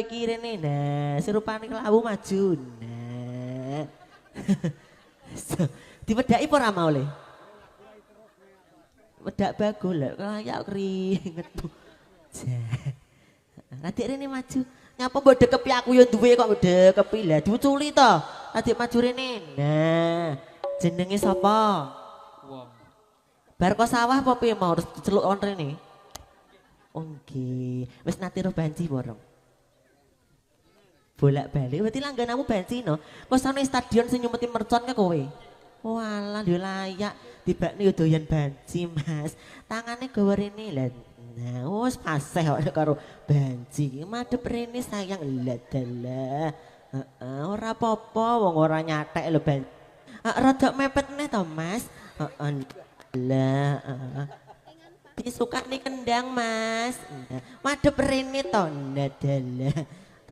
iki rene nah serupane kelawu maju nah So, dipedhaki apa ora mau le? Wedak bagus lho kayak keringet Adik rene maju. Ngapa mbok dekepi aku? Yo duwe kok dekepi. Lah diuculi to. Adik maju rene nah jenenge sapa? Wong. bar kok sawah apa piye mau? Harus celuk on rene? Oh nggih, wis nate ro banci borong. Bolak-balik, berarti langganamu banci no. Kok sana stadion sing nyumeti mercon ke kowe? Walah, yo layak. Tibakne yo doyan banci, Mas. Tangane gawe rene lah. Nah, wis paseh kok karo banci. Madhep rene sayang lah dalah. Heeh, ora apa-apa wong ora nyatek. Ah, rada mepet neh to, Mas. Heeh. Lah. Disuka nih kendang mas Madep rene to Nadalah